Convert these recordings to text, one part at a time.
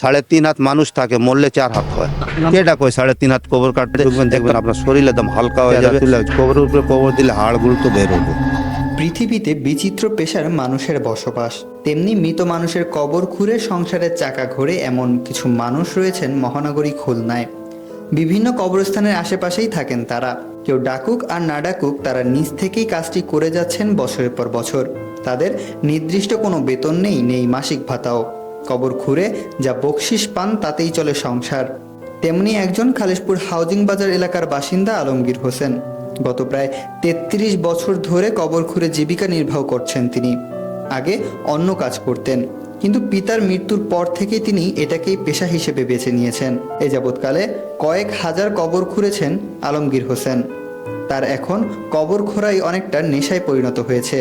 সাড়ে তিন হাত মানুষ থাকে মরলে চার হাত হয়। কেটা কই সাড়ে তিন হাত কবর কাটতে দেখবেন দেখবেন আপনার শরীর একদম হালকা হয়ে যাবে। কবরের উপরে কবর দিলে হাড়গুলো তো বের হবে। পৃথিবীতে বিচিত্র পেশার মানুষের বসবাস। তেমনি মৃত মানুষের কবর খুঁড়ে সংসারের চাকা ঘোরে এমন কিছু মানুষ রয়েছেন মহানগরী খুলনায়। বিভিন্ন কবরস্থানের আশেপাশেই থাকেন তারা। কেউ ডাকুক আর না ডাকুক তারা নিজ থেকেই কাজটি করে যাচ্ছেন বছরের পর বছর। তাদের নির্দিষ্ট কোনো বেতন নেই নেই মাসিক ভাতাও। কবর খুঁড়ে যা বকশিস পান তাতেই চলে সংসার। তেমনি একজন খালিশপুর হাউজিং বাজার এলাকার বাসিন্দা আলমগীর হোসেন। গত প্রায় তেত্রিশ বছর ধরে কবর খুঁড়ে জীবিকা নির্বাহ করছেন তিনি। আগে অন্য কাজ করতেন, কিন্তু পিতার মৃত্যুর পর থেকে তিনি এটাকেই পেশা হিসেবে বেছে নিয়েছেন। এ যাবৎকালে কয়েক হাজার কবর খুঁড়েছেন আলমগীর হোসেন। তার এখন কবর খোঁড়াই অনেকটা নেশায় পরিণত হয়েছে।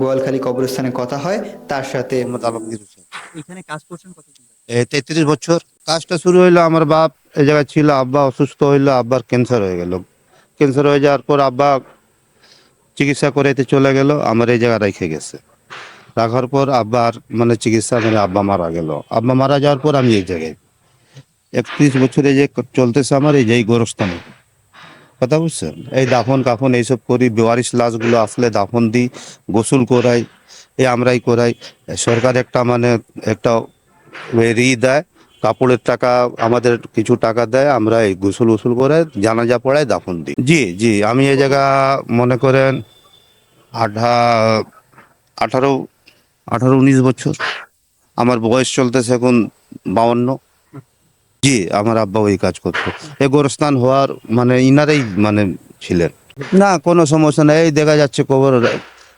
গোয়ালখালী কবরস্থানে কথা হয় তার সাথে। আলমগীর হোসেন। এখানে কাজ করছেন তেত্রিশ বছর। কাজটা শুরু হইল, আমার বাপ এই জায়গায় ছিল, আব্বা অসুস্থ হইল, আব্বার ক্যান্সার হয়ে গেল। ক্যান্সার হয়ে যাওয়ার পর আব্বা চিকিৎসা করাইতে চলে গেল, আমার এই জায়গায় রেখে গেছে। রাখার পর আব্বার মানে চিকিৎসা মানে আব্বা মারা গেল। আব্বা মারা যাওয়ার পর আমি এই জায়গায়। একত্রিশ বছরে যে চলতেছে আমার, এই যে গোরস্থানে। কথা বুঝছেন? এই দাফন কাফন এইসব করি, বেওয়ারিশ লাশগুলো আসলে দাফন দিই, গোসল করাই এই আমরাই করাই। সরকার একটা মানে একটা রি দেয় কাপড়ের টাকা আমাদের কিছু টাকা দেয় আমরা এই গোসল উসুল করে জানাজা পড়ায় দাফন দিই। জি জি আমি এই জায়গা মনে করেন আঠা আঠারো আঠারো উনিশ বছর। আমার বয়স চলতেছে এখন বাউন্ন। জি আমার আব্বা ওই কাজ করতো। এ গোরস্থান হওয়ার মানে ইনারেই মানে ছিলেন। না কোনো সমস্যা নেই। এই দেখা যাচ্ছে কবর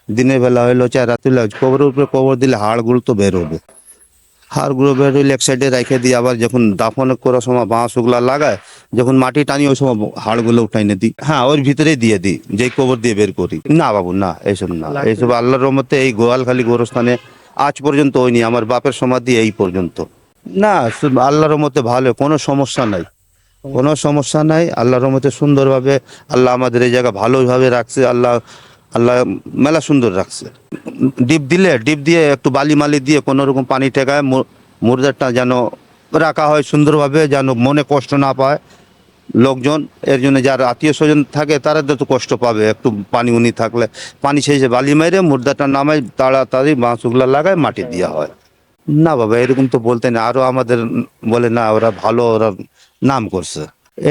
দিনের বেলা হইল চার রাত্রি হইল, কবরের উপরে কবর দিলে হাড়গুলো তো বের হবে। হাড়গুলো বের হইলে এক সাইডে রেখে দিয়ে আবার যখন দাফন করার সময় বাঁশ ওগুলা লাগায় যখন মাটি টানি ওই সময় হাড়গুলো উঠাইনে দিই। হ্যাঁ ওর ভিতরেই দিয়ে দিই যেই কবর দিয়ে বের করি। না বাবু না এইসব না। এইসব আল্লাহর রহমতে এই গোয়ালখালী গোরস্থানে আজ পর্যন্ত হয়নি আমার বাপের সমাধি এই পর্যন্ত। না আল্লাহর রহমতে ভালো কোনো সমস্যা নাই। কোনো সমস্যা নাই। আল্লাহর রহমতে সুন্দরভাবে আল্লাহ আমাদের এই জায়গা ভালোভাবে রাখছে। আল্লাহ আল্লাহ মেলা সুন্দর রাখছে। ডিপ দিলে, ডিপ দিয়ে একটু বালি মালি দিয়ে কোনো রকম পানি ঠেকায় মুর্দারটা যেন রাখা হয় সুন্দরভাবে, যেন মনে কষ্ট না পায় লোকজন। এর জন্য যার আত্মীয় স্বজন থাকে, তারা তো কষ্ট পাবে, একটু পানি উনি থাকলে। পানি শেষে বালি মেরে মুর্দাটা নামায়, তাড়াতাড়ি বাঁশগুলা লাগায় মাটি দেওয়া হয়। না বাবা, এরকম তো বলতে না আরও আমাদের বলে, না, ওরা ভালো, ওরা নাম করছে।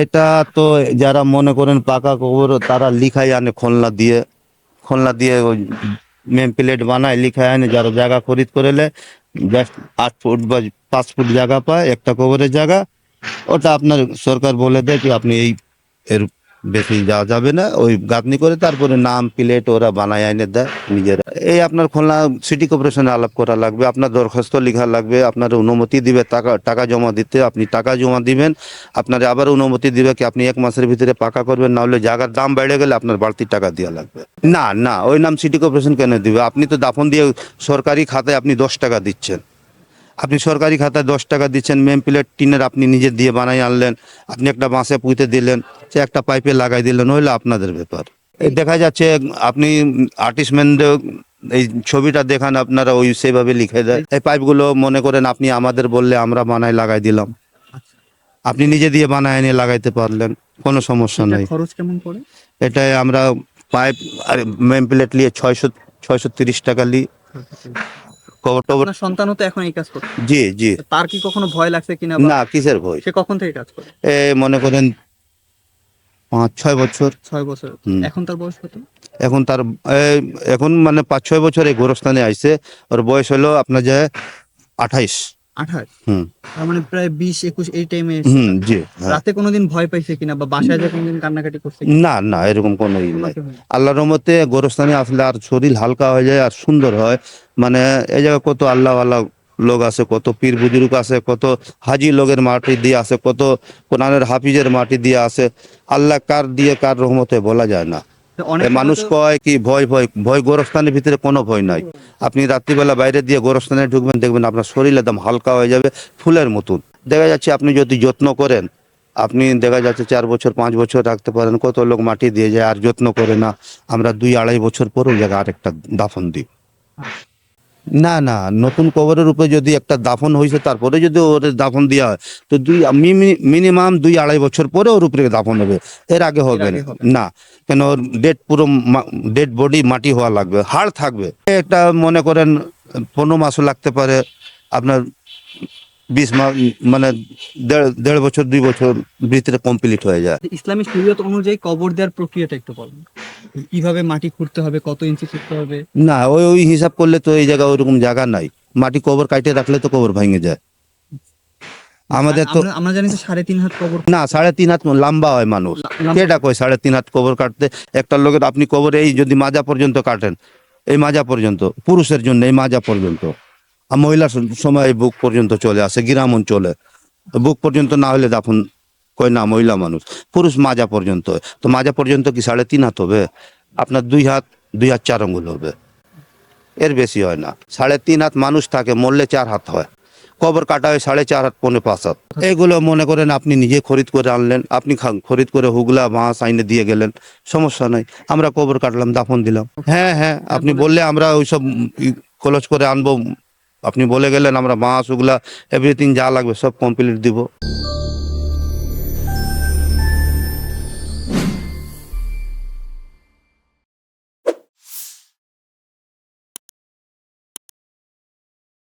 এটা তো যারা মনে করেন পাকা কবর, তারা লিখাই আনে খোলনা দিয়ে। খুলনা দিয়ে ওই মেম প্লেট বানায় লিখায় আনে যারা জায়গা খরিদ করেলে জাস্ট আট ফুট বা পাঁচ ফুট জায়গা পায় একটা কবরের জায়গা ওটা আপনার সরকার বলে দেয় কি আপনি এই এর বেশি যাওয়া যাবে না। ওই গাঁথনি করে তারপরে নাম, প্লেট ওরা বানায়, এনে দেয় নিজেরা। এই আপনার খুলনা সিটি কর্পোরেশনে আলাপ করা লাগবে, আপনার দরখাস্ত লেখা লাগবে, আপনার অনুমতি দিবে, টাকা টাকা জমা দিতে আপনি টাকা জমা দিবেন, আপনার আবার অনুমতি দিবে কি আপনি এক মাসের ভিতরে পাকা করবেন, না হলে জায়গার দাম বেড়ে গেলে আপনার বাড়তি টাকা দেওয়া লাগবে। না না, ওই নাম সিটি কর্পোরেশন কেন দিবে? আপনি তো দাফন দিয়ে সরকারি খাতায় আপনি দশ টাকা দিচ্ছেন। আপনি সরকারি খাতায় দশ টাকা দিচ্ছেন মেম প্লেট টিনের আপনি নিজে দিয়ে বানাই আনলেন আপনি একটা বাঁশে পুঁতে দিলেন সে একটা পাইপে লাগাই দিলেন হইল আপনাদের ব্যাপার। এই দেখা যাচ্ছে আপনি আর্টিস্টম্যানদের এই ছবিটা দেখান আপনারা ওই সেভাবে লিখে দেয়। এই পাইপগুলো মনে করেন আপনি আমাদের বললে আমরা বানাই লাগাই দিলাম। আপনি নিজে দিয়ে বানায় এনে লাগাইতে পারলেন কোনো সমস্যা নেই। খরচ কেমন পড়ে? এটাই আমরা পাইপ আর মেম প্লেট নিয়ে ছয়শো ছয়শো তিরিশ টাকা লি। কবর টবর আপনার সন্তানও তো এখন এই কাজ করে জি জি। তার কি কখনো ভয় লাগছে কিনা বা না কিসের ভয়? সে কখন থেকে কাজ করে? এ মনে করেন পাঁচ ছয় বছর। ছয় বছর। হুম। এখন তার বয়স কত? এখন তার এ, এখন মানে পাঁচ ছয় বছর এই গোরস্থানে আইছে। ওর বয়স হলো আপনার যে আঠাইশ। আঠাশ। তার মানে প্রায় বিশ একুশ এই টাইমে জি হ্যাঁ। রাতে কোনোদিন ভয় পাইছে কিনা বা বাসায় যে কোনোদিন কান্নাকাটি করছে না না এরকম কোনো ই নাই। আল্লাহর রহমতে গোরস্থানে আসলে আর শরীর হালকা হয়ে যায় আর সুন্দর হয়। মানে এই জায়গায় কত আল্লাহ আল্লাহ লোক আছে কত পীর বুজুর্গ আছে কত হাজি লোকের মাটি দিয়ে আছে কত কোরআনের হাফিজের মাটি দিয়ে আছে। আল্লাহ কার দিয়ে কার রহমতে বলা যায় না। মানুষ কয় কি ভয় ভয় ভয় গোরস্থানের ভিতরে কোনো ভয় নাই। আপনি রাত্রিবেলা বাইরে দিয়ে গোরস্থানে ঢুকবেন দেখবেন আপনার শরীর একদম হালকা হয়ে যাবে ফুলের মতন। দেখা যাচ্ছে আপনি যদি যত্ন করেন আপনি দেখা যাচ্ছে চার বছর পাঁচ বছর রাখতে পারেন কত লোক মাটি দিয়ে যায় আর যত্ন করে না। আমরা দুই আড়াই বছর পর ওই জায়গায় আরেকটা দাফন দিই। না না নতুন কবরের উপরে যদি একটা দাফন হয়েছে তারপরে যদি ওর দাফন দেওয়া হয় তো দুই মিনিমাম দুই আড়াই বছর পরে ওর উপরে দাফন হবে। এর আগে হবে না। কেন ওর ডেড পুরো ডেড বডি মাটি হওয়া লাগবে হাড় থাকবে। একটা মনে করেন পনেরো মাসও লাগতে পারে আপনার বিশ মাস মানে দেড় দেড় বছর দুই বছর ভিতরে কমপ্লিট হয়ে যায়। ইসলামী শরীয়ত অনুযায়ী কবর দেওয়ার প্রক্রিয়াটা একটু বলুন। কীভাবে মাটি খুঁড়তে হবে কত ইঞ্চি খুঁড়তে হবে? না ওই ওই হিসাব করলে তো এই জায়গা ওইরকম জায়গা নাই। মাটি কবর কাটে রাখলে তো কবর ভেঙে যায়। আমাদের তো আমরা- জানি সাড়ে তিন হাত কবর না সাড়ে তিন হাত লম্বা হয় মানুষ। কেটা কয় সাড়ে তিন হাত কবর কাটতে? একটা লোকের আপনি কবর এই যদি মাজা পর্যন্ত কাটেন এই মাজা পর্যন্ত পুরুষের জন্য এই মাজা পর্যন্ত। আর মহিলার সময় বুক পর্যন্ত চলে আসে গ্রাম অঞ্চলে। বুক পর্যন্ত না হলে দাফন কয়, না, মহিলা মানুষ। পুরুষ মাজা পর্যন্ত। তো মাজা পর্যন্ত কি সাড়ে তিন হাত হবে? আপনার দুই হাত দুই হাত চার আঙ্গুল হবে। এর বেশি হয় না। সাড়ে তিন হাত মানুষ থাকে, মরলে চার হাত হয়। কবর কাটা হয় সাড়ে চার হাত, পৌনে পাঁচ হাত। এগুলো মনে করেন আপনি নিজে খরিদ করে আনলেন, আপনি খরিদ করে হুগলা বাঁশ আইনে দিয়ে গেলেন। সমস্যা নাই। আমরা কবর কাটলাম, দাফন দিলাম। হ্যাঁ হ্যাঁ আপনি বললে আমরা ওইসব কলজ করে আনব। আপনি বলে গেলেন, আমরা বাঁশ, হুগলা এভরিথিং যা লাগবে সব কমপ্লিট দিব।